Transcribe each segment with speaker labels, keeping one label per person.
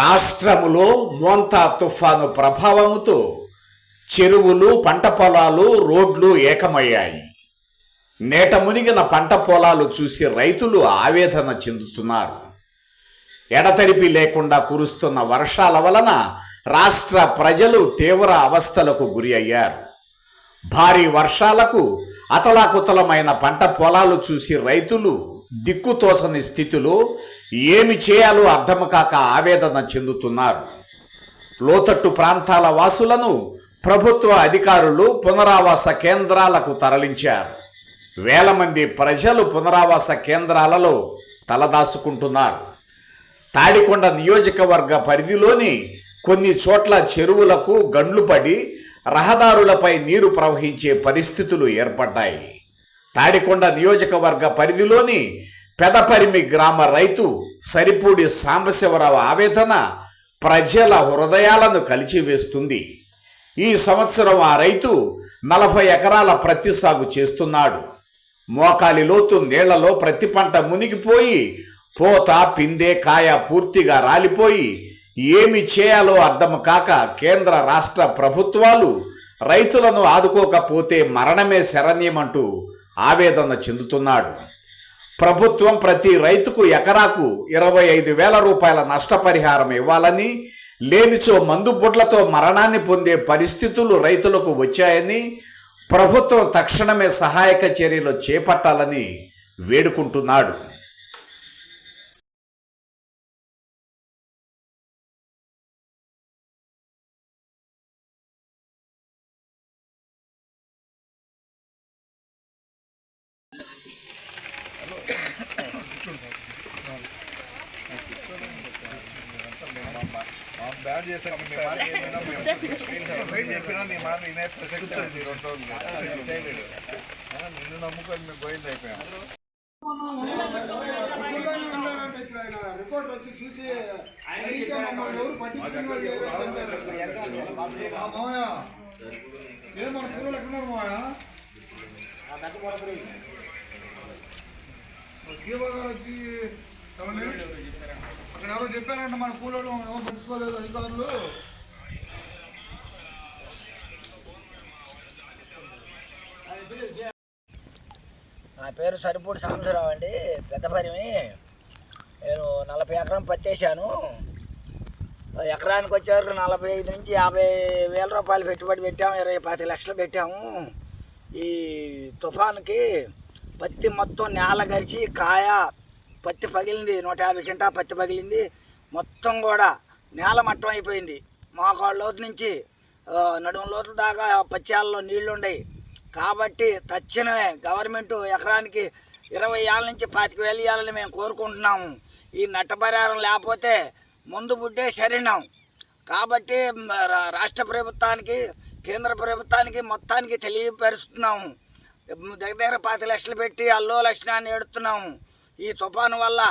Speaker 1: రాష్ట్రములో మోంతా తుఫాను ప్రభావముతో చెరువులు పంట పొలాలు రోడ్లు ఏకమయ్యాయి. నేట మునిగిన పంట పొలాలు చూసి రైతులు ఆవేదన చెందుతున్నారు. ఎడతెరిపి లేకుండా కురుస్తున్న వర్షాల వలన రాష్ట్ర ప్రజలు తీవ్ర అవస్థలకు గురి అయ్యారు. భారీ వర్షాలకు అతలాకుతలమైన పంట పొలాలు చూసి రైతులు దిక్కుతోసని స్థితిలో ఏమి చేయాలో అర్థం కాక ఆవేదన చెందుతున్నారు. లోతట్టు ప్రాంతాల వాసులను ప్రభుత్వ అధికారులు పునరావాస కేంద్రాలకు తరలించారు. వేల మంది ప్రజలు పునరావాస కేంద్రాలలో తలదాసుకుంటున్నారు తాడికొండ నియోజకవర్గ పరిధిలోని కొన్ని చోట్ల చెరువులకు గండ్లు పడి రహదారులపై నీరు ప్రవహించే పరిస్థితులు ఏర్పడ్డాయి. తాడికొండ నియోజకవర్గ పరిధిలోని పెదపరిమి గ్రామ రైతు సరిపూడి సాంబశివరావు ఆవేదన ప్రజల హృదయాలను కలిచివేస్తుంది. ఈ సంవత్సరం ఆ రైతు నలభై ఎకరాల ప్రత్తి సాగు చేస్తున్నాడు. మోకాలి లోతు నీళ్ళలో ప్రతి పంట మునిగిపోయి పోత పిందె కాయ పూర్తిగా రాలిపోయి ఏమి చేయాలో అర్థం కాక కేంద్ర రాష్ట్ర ప్రభుత్వాలు రైతులను ఆదుకోకపోతే మరణమే శరణ్యమంటూ ఆవేదన చెందుతున్నాడు. ప్రభుత్వం ప్రతి రైతుకు ఎకరాకు ఇరవై ఐదు వేల రూపాయల నష్టపరిహారం ఇవ్వాలని లేనిచో మందు బుడ్లతో మరణాన్ని పొందే పరిస్థితులు రైతులకు వచ్చాయని ప్రభుత్వం తక్షణమే సహాయక చర్యలు చేపట్టాలని వేడుకుంటున్నాడు.
Speaker 2: బ్యాడ్ చేశాక నీ మాట ఏమైనా మేము ఏం చెప్పినా నీ మాట వినే ప్రసక్తి ఉంది రెండు రోజులు ఆ, నిన్ను నమ్ముకొని మేము గోయింది అయిపోయాం
Speaker 3: పక్షుల్లోనే ఉండారంట ఇప్పుడు ఆయన రిపోర్ట్ వచ్చి చూసి అడిగితే మమ్మల్ని ఎవరు పట్టించుకునే వాళ్ళు లేరు అని చెప్పారు. ఆ మామయ్య ఏం మన కూరలు ఎక్కడున్నారు మామయ్య దీపా గారు వచ్చి ఏమండి? అక్కడ ఎవరో చెప్పారంట మన కూలలో ఎవరు పట్టించుకోలేదు అధికారులు.
Speaker 4: నా పేరు సరిపూడి సాంబశివరావు అండి. పెద్దపరిమి నేను నలభై ఎకరం పత్తేసాను ఎకరానికి వచ్చేవరకు నలభై ఐదు నుంచి యాభై వేల రూపాయలు పెట్టుబడి పెట్టాము. ఇరవై పది లక్షలు పెట్టాము. ఈ తుఫానుకి పత్తి మొత్తం నేల గరిచి కాయ పత్తి పగిలింది నూట యాభై కింటా పత్తి పగిలింది. మొత్తం కూడా నేల మట్టం అయిపోయింది. మోకాళ్ళ లోతు నుంచి నడుము లోతు దాకా పచ్చేళ్ళలో నీళ్ళు ఉండయి. కాబట్టి తక్షణమే గవర్నమెంట్ ఎకరానికి ఇరవై ఏళ్ళ నుంచి పాతిక వేలు ఇవ్వాలని మేము కోరుకుంటున్నాము. ఈ నట్టపరిహారం లేకపోతే ముందు బుడ్డే శరీరం. కాబట్టి రాష్ట్ర ప్రభుత్వానికి కేంద్ర ప్రభుత్వానికి మొత్తానికి తెలియపరుస్తున్నాము. దగ్గర దగ్గర పాతి లక్షలు పెట్టి అల్లో లక్షణాన్ని ఎడుతున్నాము ఈ తుఫాను వల్ల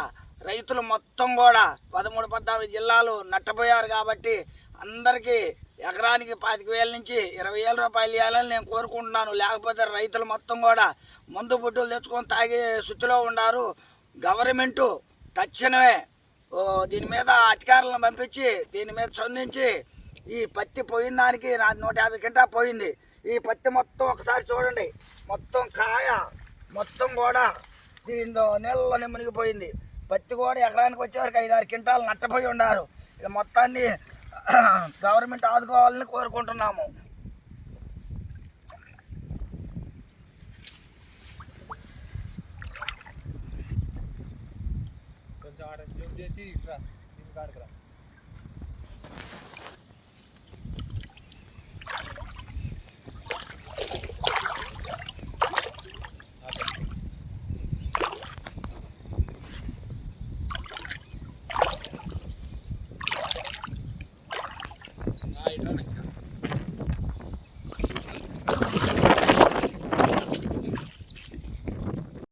Speaker 4: రైతులు మొత్తం కూడా పదమూడు పద్నాలుగు జిల్లాలు నట్టపోయారు కాబట్టి అందరికీ ఎకరానికి పాతిక వేల నుంచి ఇరవై వేల రూపాయలు ఇవ్వాలని నేను కోరుకుంటున్నాను. లేకపోతే రైతులు మొత్తం కూడా మందు బుడ్డులు తెచ్చుకొని తాగే స్థితిలో ఉన్నారు గవర్నమెంటు తక్షణమే దీని మీద అధికారులను పంపించి దీని మీద స్పందించి ఈ పత్తి పోయిన దానికి నా నూట యాభై కింటా పోయింది. ఈ పత్తి మొత్తం ఒకసారి చూడండి. మొత్తం కాయ మొత్తం కూడా దీంట్లో నీళ్ళలోనే మునిగిపోయింది పత్తి కూడా ఎకరానికి వచ్చేవరకు ఐదారు క్వింటాలు నట్టపోయి ఉన్నారు. ఇక మొత్తాన్ని గవర్నమెంట్ ఆదుకోవాలని కోరుకుంటున్నాము.
Speaker 5: కొంచెం చేసి ఇట్రా